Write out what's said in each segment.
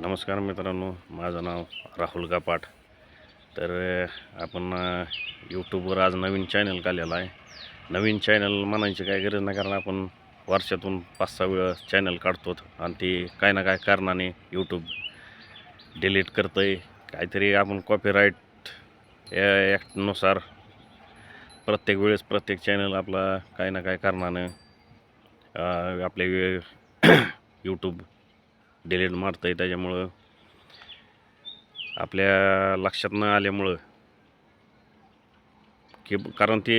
नमस्कार मित्रांनो माझं नाव राहुल गापाट. तर आपण यूट्यूबवर आज नवीन चॅनल काढलेला आहे. नवीन चॅनल म्हणायची काय गरज नाही कारण आपण वर्षातून पाच सहा वेळा चॅनल काढतो आणि ती काय ना काय कारणाने यूट्यूब डिलीट करतं आहे काहीतरी आपण कॉपीराईट ॲक्टनुसार प्रत्येक वेळेस प्रत्येक चॅनल आपला काही ना काय कारणानं आपले यूट्यूब डिलीट मारतं आहे त्याच्यामुळं आपल्या लक्षात न आल्यामुळं. की कारण ते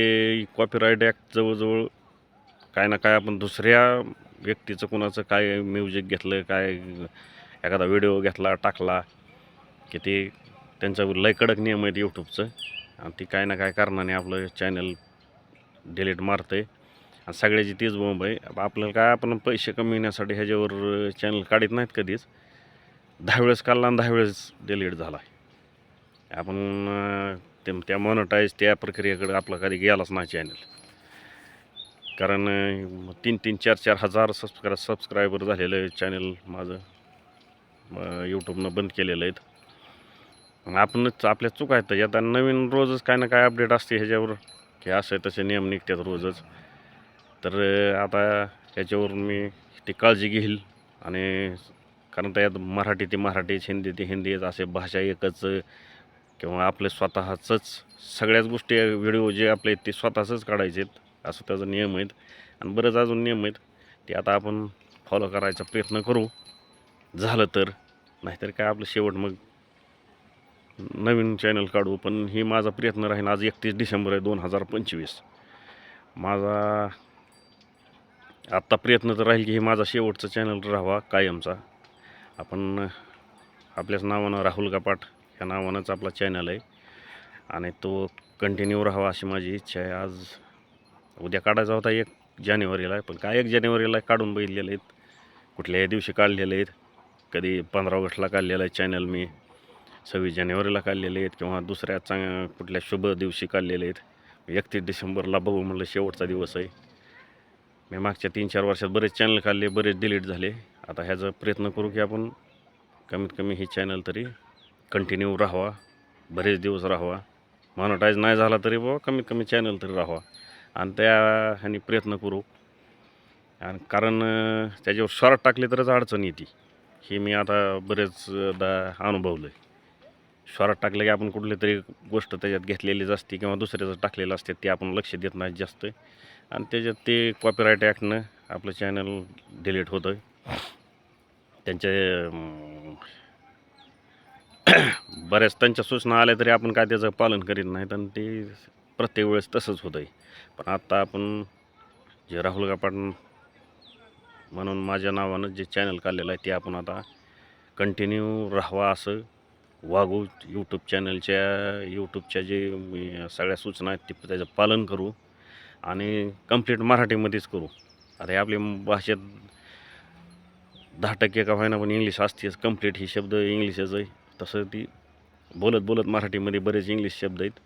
कॉपीराईट ॲक्ट जवळजवळ काय ना काय आपण दुसऱ्या व्यक्तीचं कुणाचं काय म्युझिक घेतलं काय एखादा व्हिडिओ घेतला टाकला की ते त्यांचा लय कडक नियम आहेत यूट्यूबचं आणि ती काय ना काय कारणाने आपलं चॅनल डिलीट मारतं आहे सगळ्याची तीच बोंब आहे. आपल्याला काय आपण पैसे कमविण्यासाठी ह्याच्यावर चॅनल काढत नाहीत कधीच. दहा वेळेस काढला आणि दहा वेळेस डिलीट झाला. आपण ते त्या मॉनिटाईज त्या प्रक्रियेकडे आपला कधी गेलाच नाही चॅनल कारण तीन तीन चार चार हजार सबस्क्रा सबस्क्रायबर झालेलं चॅनल माझं. यूट्यूबनं बंद केलेलं आहेत. आपणच आपल्या चुका आहेत. येतात नवीन रोजच काय ना काय अपडेट असते ह्याच्यावर. की आहे तसे नियम निघतात रोजच. तर आता याच्यावरून मी ती काळजी घेईल आणि कारण त्यात मराठी ते मराठीच हिंदी ते हिंदीच असे भाषा एकच किंवा आपले स्वतःचंच सगळ्याच गोष्टी व्हिडिओ जे आपले आहेत ते स्वतःचंच काढायचे आहेत असं त्याचा नियम आहेत. आणि बरेच अजून नियम आहेत ते आता आपण फॉलो करायचा प्रयत्न करू. झालं तर नाहीतर काय आपलं शेवट मग नवीन चॅनल काढू. पण ही माझा प्रयत्न राहील आज एकतीस डिसेंबर आहे दोन हजार पंचवीस. माझा आत्ता प्रयत्न तर राहील की हे माझा शेवटचा चॅनल राहावा कायमचा. आपण आपल्याच नावानं राहुल गपाट ह्या नावानंच आपला चॅनल आहे. आणि तो कंटिन्यू राहावा अशी माझी इच्छा आहे. आज उद्या काढायचा होता एक जानेवारीला पण काय एक जानेवारीला काढून बघितलेले आहेत. कुठल्याही दिवशी काढलेले आहेत. कधी पंधरा ऑगस्टला काढलेलं आहे चॅनल मी. सव्वीस जानेवारीला काढलेले आहेत किंवा दुसऱ्या चांग कुठल्या शुभ दिवशी काढलेले आहेत. एकतीस डिसेंबरला बघू म्हणलं शेवटचा दिवस आहे. मी मागच्या तीन चार वर्षात बरेच चॅनल काढले बरेच डिलीट झाले. आता ह्याचा प्रयत्न करू की आपण कमीत कमी हे चॅनल तरी कंटिन्यू राहावा. बरेच दिवस राहावा. मॉनिटाईज नाही झाला तरी बाबा कमीत कमी चॅनल तरी राहावा. आणि त्या ह्याने प्रयत्न करू. आणि कारण त्याच्यावर शॉर्ट टाकले तरच अडचण येते. हे मी आता बरेचदा अनुभवलं आहे शॉर्ट टाकलं की आपण कुठली तरी गोष्ट त्याच्यात घेतलेलीच असते किंवा दुसऱ्याचं टाकलेलं असते ते आपण लक्ष देत नाही जास्त. आणि त्याच्यात ते कॉपीराईट ॲक्टनं आपलं चॅनल डिलीट होतं त्यांचे बऱ्याच त्यांच्या सूचना आल्या तरी आपण काय त्याचं पालन करीत नाहीत आणि ते प्रत्येक वेळेस तसंच होतं आहे पण आत्ता आपण जे राहुल गापाट म्हणून माझ्या नावानं जे चॅनल काढलेलं आहे ते आपण आता कंटिन्यू राहावा असं वागू यूट्यूब चॅनलच्या यूट्यूबच्या जे सगळ्या सूचना आहेत ते त्याचं पालन करू. आणि कंप्लीट मराठीमध्येच करू. अरे आपली भाषेत दहा टक्के का व्हायना पण इंग्लिश असतेच. कंप्लीट ही शब्द इंग्लिशच आहे. तसं ती बोलत बोलत मराठीमध्ये बरेच इंग्लिश शब्द आहेत.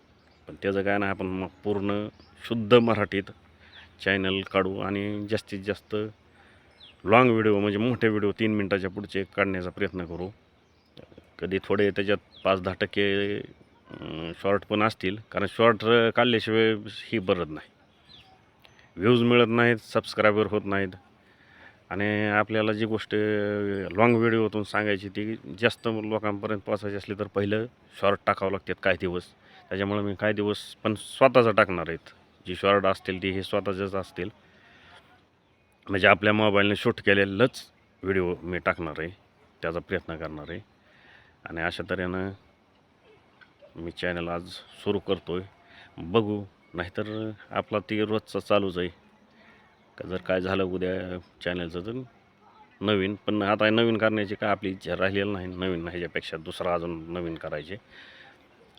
पण त्याचं काय नाही आपण मग पूर्ण शुद्ध मराठीत चॅनल काढू आणि जास्तीत जास्त लॉंग व्हिडिओ म्हणजे मोठे व्हिडिओ तीन मिनटाच्या पुढचे काढण्याचा प्रयत्न करू. कधी थोडे त्याच्यात पाच दहा टक्के शॉर्ट पण असतील. कारण शॉर्ट काढल्याशिवाय ही बरत नाही. व्ह्यूज मिळत नाहीत सबस्क्रायबर होत नाहीत. आणि आपल्याला जी गोष्ट लॉंग व्हिडिओतून सांगायची ती जास्त लोकांपर्यंत पोचायची असली तर पहिलं शॉर्ट टाकावं लागतात काही दिवस. त्याच्यामुळे मी काही दिवस पण स्वतःचं टाकणार आहेत. जी शॉर्ट असतील ती हे स्वतःचेच असतील. म्हणजे आपल्या मोबाईलने शूट केलेलंच व्हिडिओ मी टाकणार आहे. त्याचा प्रयत्न करणार आहे. आणि अशा तऱ्हेनं मी चॅनल आज सुरू करतो आहे बघू नाहीतर आपला ती रोजचा चालूच आहे का जर काय झालं उद्या चॅनलचं तर नवीन पण आता नवीन करण्याची काय आपली इच्छा राहिलेली नाही नवीन ह्याच्यापेक्षा दुसरा अजून नवीन करायचे.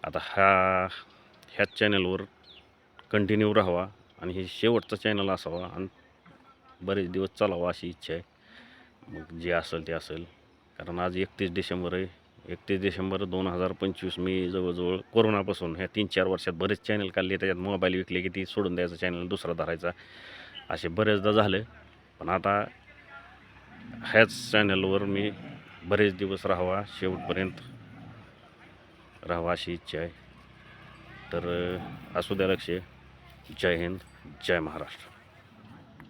आता हा ह्याच चॅनलवर कंटिन्यू राहावा आणि हे शेवटचं चॅनल असावा आणि बरेच दिवस चालावा अशी इच्छा आहे. मग जे असेल ते असेल. कारण आज एकतीस डिसेंबर आहे. एकतीस डिसेंबर दोन हजार पंचवीस मी जवळजवळ कोरोनापासून ह्या तीन चार वर्षात बरेच चॅनल काढले त्याच्यात मोबाईल विकले की ती सोडून द्यायचं चॅनल दुसरा धरायचा. असे बरेचदा झालं. पण आता ह्याच चॅनलवर मी बरेच दिवस राहावा शेवटपर्यंत राहावा अशी इच्छा आहे. तर असू द्या लक्ष. जय हिंद जय महाराष्ट्र.